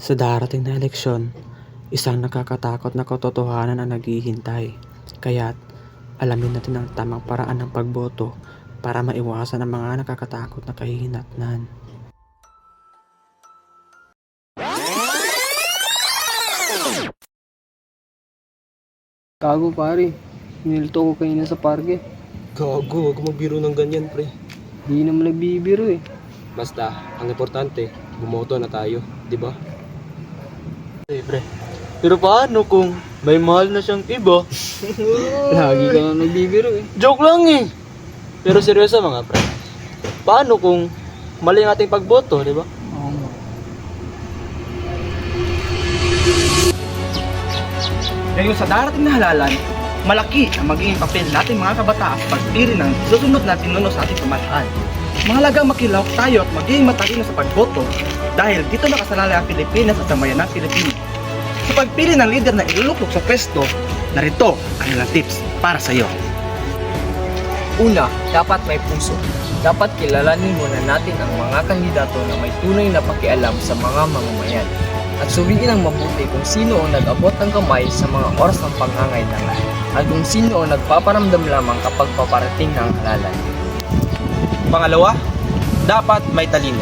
Sa darating na eleksyon, isang nakakatakot na katotohanan ang naghihintay. Kaya't alamin natin ang tamang paraan ng pagboto para maiwasan ang mga nakakatakot na kahihinatnan. Gago pare, nilito ko kanina sa parke. Gago, huwag mo biro ng ganyan, pre. Di naman nagbibiro eh. Basta, ang importante, bumoto na tayo, di ba? Eh, pre. Pero paano kung may mahal na siyang iba? Lagi ka na nagbibiro eh. Joke lang eh. Pero seryoso mga pre. Paano kung mali ang ating pagboto, di ba? Oo nga. Ngayon sa darating na halalan, malaki ang magiging papel natin mga kabataan sa pagpili ng susunod na tinuno sa ating pamahalaan. Mahalagang makilawak tayo at magiging matalino sa pagboto dahil dito nakasalalay ang Pilipinas at samayan ng Pilipino. Sa pagpili ng leader na iluluklok sa pwesto, narito ang ilang tips para sa iyo. Una, dapat may puso. Dapat kilalanin muna natin ang mga kandidato na may tunay na pakialam sa mga mamamayan. At suriin ang mabuti kung sino ang nag-abot ng kamay sa mga oras ng pangangailangan at kung sino ang nagpaparamdam lamang kapag paparating ng halalan. Pangalawa, dapat may talino.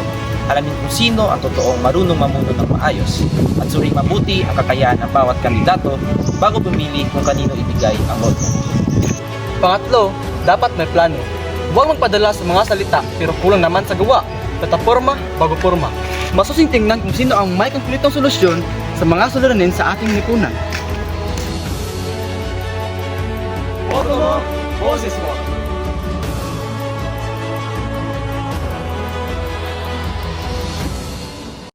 Alamin kung sino ang totoong marunong mamuno ng maayos at suring mabuti ang kakayahan ng bawat kandidato bago pumili kung kanino ibigay ang boto. Pangatlo, dapat may plano. Huwag magpadala sa mga salita pero kulang naman sa gawa. Plataforma bago forma. Masusing tingnan kung sino ang may konkretong solusyon sa mga suliranin sa ating lipunan. Boto mo, boses mo.